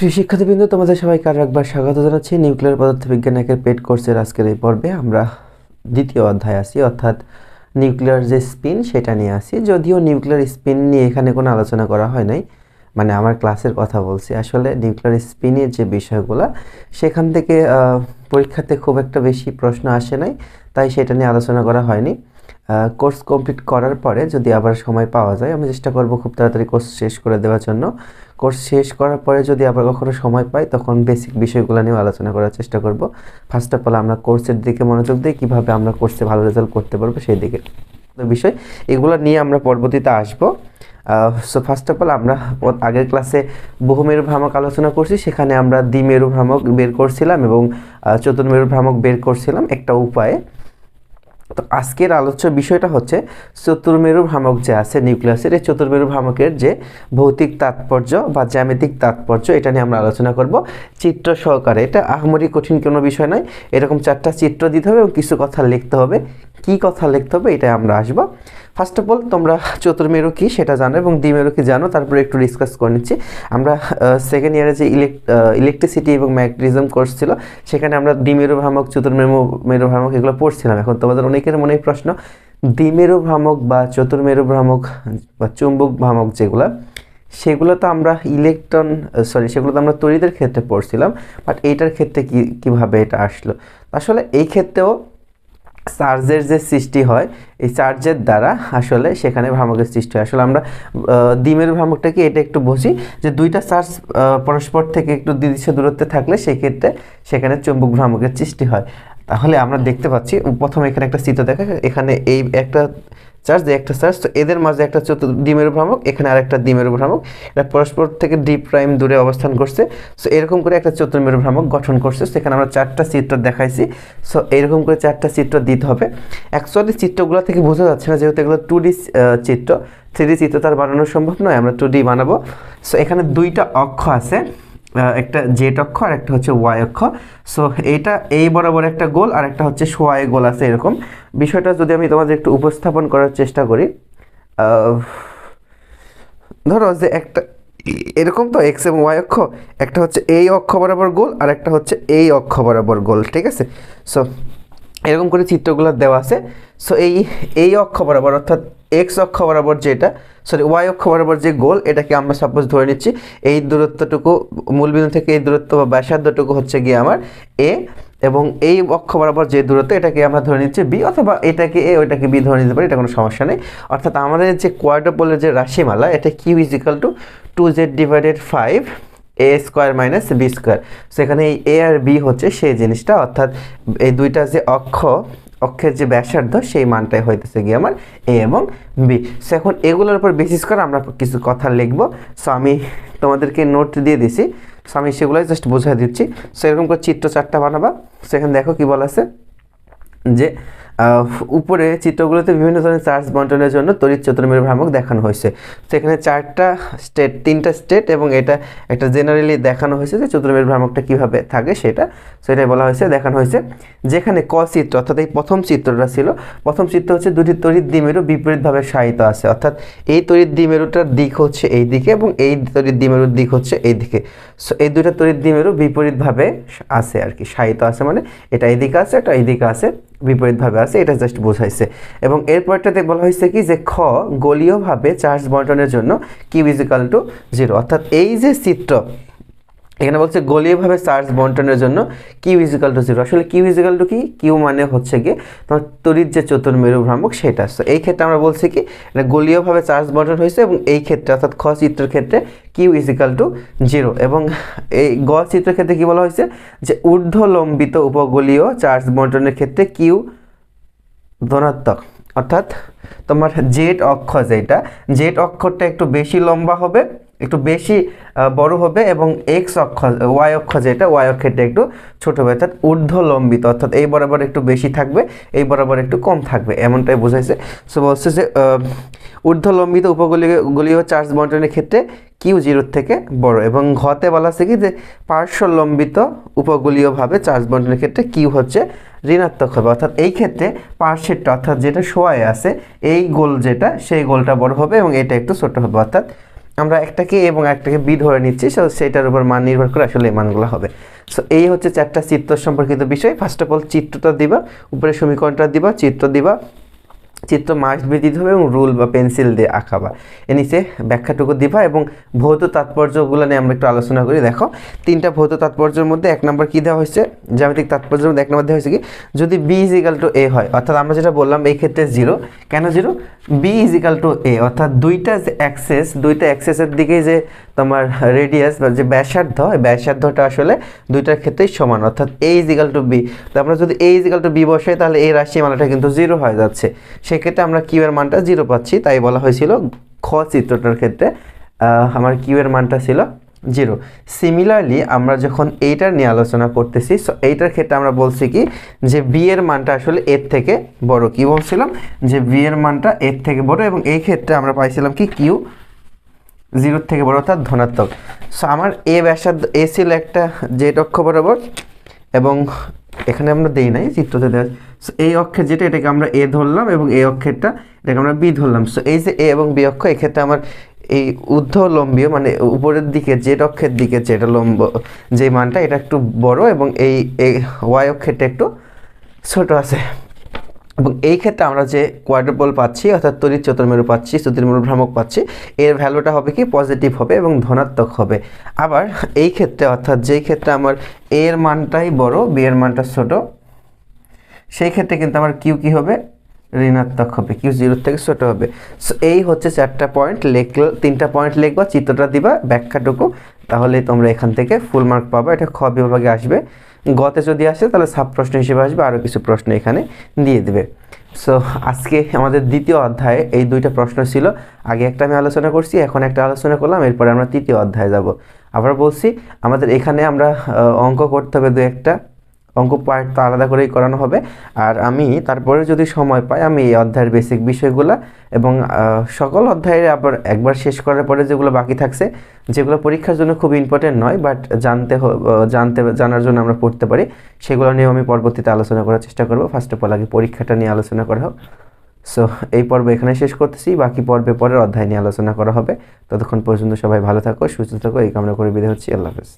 প্রিয় শিক্ষার্থীবৃন্দ, তোমাদের সবাইকে আরও একবার স্বাগত জানাচ্ছি। নিউক্লিয়ার পদার্থবিজ্ঞান একের পেড কোর্সের আজকের এই পর্বে আমরা দ্বিতীয় অধ্যায় আসি অর্থাৎ নিউক্লিয়ার যে স্পিন সেটা নিয়ে আসি যদিও নিউক্লিয়ার স্পিন নিয়ে এখানে কোনো আলোচনা করা হয় নাই মানে আমার ক্লাসের কথা বলছি। আসলে নিউক্লিয়ার স্পিনের যে বিষয়গুলো, সেখান থেকে পরীক্ষাতে খুব একটা বেশি প্রশ্ন আসে নাই, তাই সেটা নিয়ে আলোচনা করা হয়নি। কোর্স কমপ্লিট করার পরে যদি আবার সময় পাওয়া যায়, আমি চেষ্টা করব খুব তাড়াতাড়ি কোর্স শেষ করে দেওয়ার জন্য। কোর্স শেষ করার পরে যদি আবার কখনো সময় পাই, তখন বেসিক বিষয়গুলো নিয়ে আলোচনা করার চেষ্টা করব। ফার্স্ট অফ অল আমরা কোর্সের দিকে মনোযোগ দিই, কীভাবে আমরা কোর্সে ভালো রেজাল্ট করতে পারব সেই দিকে। বিষয়, এগুলো নিয়ে আমরা পরবর্তীতে আসব। সো ফার্স্ট অফ অল আমরা আগের ক্লাসে বহু মেরু ভ্রামক আলোচনা করছি, সেখানে আমরা দ্বিমেরু ভ্রামক বের করছিলাম এবং চতুর্মেরু ভ্রামক বের করছিলাম একটা উপায়ে। তো আজকের আলোচ্য বিষয়টা হচ্ছে চতুর্মেরু ভ্রামক যে আছে, নিউক্লিয়াসের এই চতুর্মেরু ভ্রামকের যে ভৌতিক তাৎপর্য বা জ্যামিতিক তাৎপর্য, এটা নিয়ে আমরা আলোচনা করব। চিত্র সহকারে। এটা আহমরি কঠিন কোনো বিষয় নয়। এরকম চারটা চিত্র দিতে হবে এবং কিছু কথা লিখতে হবে। কি কথা লিখতে হবে এটা আমরা আসব। ফার্স্ট অফ অল তোমরা চতুর্মেরু কি সেটা জানো এবং দ্বিমেরু কি জানো, তারপরে একটু ডিসকাস করে নিচ্ছি। আমরা সেকেন্ড ইয়ারে যে ইলেকট্রিসিটি এবং ম্যাগনেটিজম কোর্স ছিল, সেখানে আমরা দ্বিমেরু ভ্রামক চতুর্মেরু মেরু ভ্রামক এগুলো পড়ছিলাম। এখন তোমাদের অনেকের মনে প্রশ্ন দ্বিমেরু ভ্রামক বা চতুর্মেরু ভ্রামক বা চুম্বক ভ্রামক যেগুলো, সেগুলো তো আমরা ইলেকট্রন সরি সেগুলো তো আমরা তড়িতের ক্ষেত্রে পড়ছিলাম বাট এইটার ক্ষেত্রে কী, কীভাবে এটা আসলো? আসলে এই ক্ষেত্রেও চার্জের যে সৃষ্টি হয়, এই চার্জের দ্বারা আসলে সেখানে ভ্রামকের সৃষ্টি হয়। আসলে আমরা ডিমের ভ্রামকটাকে এটা একটু বসি যে দুইটা চার্জ পরস্পর থেকে একটু নির্দিষ্ট দূরত্বে থাকলে সেক্ষেত্রে সেখানে চুম্বক ভ্রামকের সৃষ্টি হয়। তাহলে আমরা দেখতে পাচ্ছি প্রথমে এখানে একটা চিত্র দেখা, এখানে এই একটা চার্জ একটা চার্জ, তো এদের মাঝে একটা চতুর দ্বিমেরু ভ্রামক এখানে আরেকটা দ্বিমেরু ভ্রামক এটা পরস্পর থেকে ডি প্রাইম দূরে অবস্থান করছে। সো এরকম করে একটা চতুর্মেরু ভ্রামক গঠন করছে। সেখানে আমরা চারটা চিত্র দেখাইছি। সো এরকম করে চারটা চিত্র দিতে হবে। অ্যাকচুয়ালি চিত্রগুলো থেকে বোঝা যাচ্ছে না, যেহেতু এগুলো টু ডি চিত্র। থ্রি ডি চিত্র তার বানানো সম্ভব নয়, আমরা টু ডি বানাবো। সো এখানে দুইটা অক্ষ আছে। একটা জেড অক্ষ আর একটা হচ্ছে ওয়াই অক্ষ। সো এটা এই বরাবর একটা গোল আর একটা হচ্ছে সোয়াই গোল আছে এরকম। বিষয়টা যদি আমি তোমাদের একটু উপস্থাপন করার চেষ্টা করি ধরো যে একটা, এরকম তো এক্স এবং ওয়াই অক্ষ, একটা হচ্ছে এই অক্ষ বরাবর গোল আর একটা হচ্ছে এই অক্ষ বরাবর গোল, ঠিক আছে? সো এরকম করে চিত্রগুলো দেওয়া আছে। সো এই এই অক্ষ বরাবর, অর্থাৎ এক্স অক্ষ বরাবর যেটা সরি ওয়াই অক্ষ বরাবর যে গোল, এটাকে আমরা সাপোজ ধরে নিচ্ছি, এই দূরত্বটুকু, মূলবিন্দু থেকে এই দূরত্ব বা ব্যাসার্ধটুকু হচ্ছে গিয়ে আমার এ এবং এই অক্ষ বরাবর যে দূরত্ব, এটাকে আমরা ধরে নিচ্ছি বি অথবা এটাকে এ ওইটাকে বি ধরে নিতে পারি, এটা কোনো সমস্যা নেই। অর্থাৎ আমাদের যে কোয়াড্রোপোলের যে রাশিমালা, এটা Q is to two Z divided five A square minus B square সেখানে এই এ আর বি হচ্ছে সেই জিনিসটা, অর্থাৎ এই দুইটা যে অক্ষ অক্ষের যে ব্যাসার্ধ, সেই মানটাই হইতেছে গিয়ে আমার এ এবং বি সো এখন এগুলোর উপর বেসিস করে আমরা কিছু কথা লিখব। সো আমি তোমাদেরকে নোট দিয়ে দিছি। সো আমি সেগুলোই জাস্ট বোঝাই দিচ্ছি। সো এরকম করে চিত্র চারটা বানাবা। সেখানে দেখো কি বলা আছে যে উপরে চিত্রগুলোতে বিভিন্ন ধরনের চার্জ বন্টনের জন্য তড়িৎ চতুর্মের ভ্রামক দেখানো হয়েছে। সেখানে চারটা স্টেট, তিনটা স্টেট এবং এটা একটা জেনারেলি দেখানো হয়েছে যে চতুর্মের ভ্রামকটা কীভাবে থাকে সেটা। সেটাই বলা হয়েছে, দেখানো হয়েছে। যেখানে ক চিত্র, অর্থাৎ এই প্রথম চিত্রটা ছিল, প্রথম চিত্র হচ্ছে দুটি তড়িৎ দ্বিমেরু বিপরীতভাবে শায়িত আছে। অর্থাৎ এই তড়িৎ দ্বিমেরুটার দিক হচ্ছে এই দিকে এবং এই তড়িৎ দ্বিমেরুর দিক হচ্ছে এই দিকে। সো এই দুটো তড়িৎ দ্বিমেরু বিপরীতভাবে আছে আর কি, শায়িত আছে মানে এটা এইদিকে আছে, এটা এইদিকে আছে। বিপরীতভাবে আছে, এটা জাস্ট বোঝাইছে। এবং এরপরটাতে বলা হয়েছে কি যে খ গলীয়ভাবে চার্জ বন্টনের জন্য কিউ ইজিক্যাল টু জিরো অর্থাৎ এই যে চিত্র এখানে বলছে গলীয়ভাবে চার্জ বন্টনের জন্য Q is equal to zero আসলে কিউ ইজিক্যাল টু কি? কিউ মানে হচ্ছে কি তোমার তড়িৎ যে চতুর্মেরু ভ্রামক সেটা। তো এই ক্ষেত্রে আমরা বলছি কি গলীয়ভাবে চার্জ বন্টন হয়েছে এবং এই ক্ষেত্রে, অর্থাৎ খ চিত্রের ক্ষেত্রে কিউ ইজিক্যাল টু জিরো এবং এই গ চিত্রের ক্ষেত্রে কি বলা হয়েছে? যে ঊর্ধ্বলম্বিত উপগলীয় চার্জ বন্টনের ক্ষেত্রে কিউ ধনাত্মক। অর্থাৎ তোমার জেড অক্ষ যেটা জেড অক্ষরটা একটু বেশি লম্বা হবে। একটু বেশি বড় হবে এবং এক্স অক্ষ ওয়াই অক্ষ যেটা ওয়াই অক্ষেরটা একটু ছোট হবে, অর্থাৎ ঊর্ধ্বলম্বিত, অর্থাৎ এই বরাবর একটু বেশি থাকবে, এই বরাবর একটু কম থাকবে, এমনটাই বোঝাইছে। সো বলছে যে ঊর্ধ্বলম্বিত উপগলীয় গলীয় চার্জ বন্টনের ক্ষেত্রে কিউ জিরোর থেকে বড় এবং ঘতে বলা আছে কি যে, পার্শ্বলম্বিত উপগলীয়ভাবে চার্জ বন্টনের ক্ষেত্রে কিউ হচ্ছে ঋণাত্মক হবে, অর্থাৎ এই ক্ষেত্রে পার্শ্বেরটা অর্থাৎ যেটা শোয়ায় আছে, এই গোল যেটা, সেই গোলটা বড় হবে এবং এটা একটু ছোট হবে, অর্থাৎ আমরা একটাকে এবং একটাকে বি ধরে নিচ্ছি সো সেটার উপর মান নির্ভর করে আসলে এই মানগুলো হবে। সো এই হচ্ছে চারটা চিত্র সম্পর্কিত বিষয়। ফার্স্ট অফ অল চিত্রটা দিবা, উপরে সমীকরণটা দিবা, চিত্র দিবা চিত্র মাস্ট বি দিতে হবে এবং রুল বা পেন্সিল দিয়ে আঁকাবা এ নিচে ব্যাখ্যাটুকু দিবা এবং ভৌত তাৎপর্যগুলো নিয়ে আমরা একটু আলোচনা করি। দেখো, তিনটা ভৌত তাৎপর্যের মধ্যে এক নম্বর কী দেওয়া হয়েছে? জ্যামিতিক তাৎপর্যের মধ্যে এক নম্বর দেওয়া হয়েছে কি? যদি B is equal to A হয়, অর্থাৎ আমরা যেটা বললাম এই ক্ষেত্রে জিরো কেন zero B is equal to A অর্থাৎ দুইটা যে অ্যাক্সেস দুইটা অ্যাক্সেসের দিকে যে তোমার রেডিয়াস বা যে ব্যাসার্ধ ব্যাসার্ধটা আসলে দুইটার ক্ষেত্রেই সমান, অর্থাৎ A is equal to B তো আমরা যদি A is equal to B বসাই, তাহলে এই রাশি মালাটা কিন্তু জিরো হয়ে যাচ্ছে। সেক্ষেত্রে আমরা কিউ এর মানটা জিরো পাচ্ছি, তাই বলা হয়েছিল খ চিত্রটার ক্ষেত্রে আমার কিউ এর মানটা ছিল জিরো সিমিলারলি আমরা যখন এইটার নিয়ে আলোচনা করতেছি সো এইটার ক্ষেত্রে আমরা বলছি কি, যে বি এর মানটা আসলে এর থেকে বড়। কি বলছিলাম? যে বি এর মানটা এর থেকে বড় এবং এই ক্ষেত্রে আমরা পাইছিলাম কি কিউ জিরোর থেকে বড়, অর্থাৎ ধনাত্মক। সো আমার এ ব্যাসার্ধ এ ছিল একটা জেড অক্ষ বরাবর এবং এখানে আমরা দেই নাই, চিত্রতে দেওয়া সো এই অক্ষের যেটা, এটাকে আমরা এ ধরলাম এবং এই অক্ষেরটা, এটাকে আমরা বি ধরলাম। সো এই যে এ এবং বি অক্ষ, এক্ষেত্রে আমার এই ঊর্ধ্ব লম্বীয় মানে উপরের দিকে, যে অক্ষের দিকে যেটা লম্ব, যে মানটা, এটা একটু বড় এবং এই ওয়াই অক্ষেরটা একটু ছোট আছে। এবং এই ক্ষেত্রে আমরা যে কোয়াড্রোপল পাচ্ছি, অর্থাৎ তড়িৎ চতুর্মেরু পাচ্ছি চতুর্মেরু ভ্রামক পাচ্ছি, এর ভ্যালুটা হবে কি? পজিটিভ হবে এবং ধনাত্মক হবে। আবার এই ক্ষেত্রে, অর্থাৎ যেই ক্ষেত্রে আমার এ এর মানটাই বড় বি এর মানটা ছোট, সেই ক্ষেত্রে কিন্তু আমার কিউ কি হবে? ঋণাত্মক হবে। কিউ জিরোর থেকে ছোট হবে। সো এই হচ্ছে চারটা পয়েন্ট লেখল, তিনটা পয়েন্ট লিখবা, চিত্রটা দিবা, ব্যাখ্যাটুকু তাহলে তোমরা এখান থেকে ফুল মার্ক পাবা। এটা খ বিভাগে আসবে। গতে যদি আসে, তাহলে সাব প্রশ্ন হিসেবে আসবে আরও কিছু প্রশ্ন এখানে দিয়ে দেবে। সো আজকে আমাদের দ্বিতীয় অধ্যায়ে এই দুইটা প্রশ্ন ছিল। আগে একটা আমি আলোচনা করছি, এখন একটা আলোচনা করলাম, এরপরে আমরা তৃতীয় অধ্যায়ে যাব। আবার বলছি, আমাদের এখানে আমরা অঙ্ক করতে হবে দু একটা। অঙ্ক তো আলাদা করেই করানো হবে। আর আমি তারপরে যদি সময় পাই, আমি এই অধ্যায়ের বেসিক বিষয়গুলো এবং সকল অধ্যায়ের আবার একবার শেষ করার পরে যেগুলো বাকি থাকছে, যেগুলো পরীক্ষার জন্য খুব ইম্পর্টেন্ট নয় বাট জানতে জানতে, জানার জন্য আমরা পড়তে পারি, সেগুলো নিয়েও আমি পরবর্তীতে আলোচনা করার চেষ্টা করব। ফার্স্ট অফ অল আগে পরীক্ষাটা নিয়ে আলোচনা করা হোক। সো এই পর্ব এখানে শেষ করতেছি, বাকি পর্বে পরের অধ্যায় নিয়ে আলোচনা করা হবে। ততক্ষণ পর্যন্ত সবাই ভালো থাকো, সুস্থ থাকো, এই কামনা করে বিদায় হচ্ছি, আল্লাহ হাফেজ।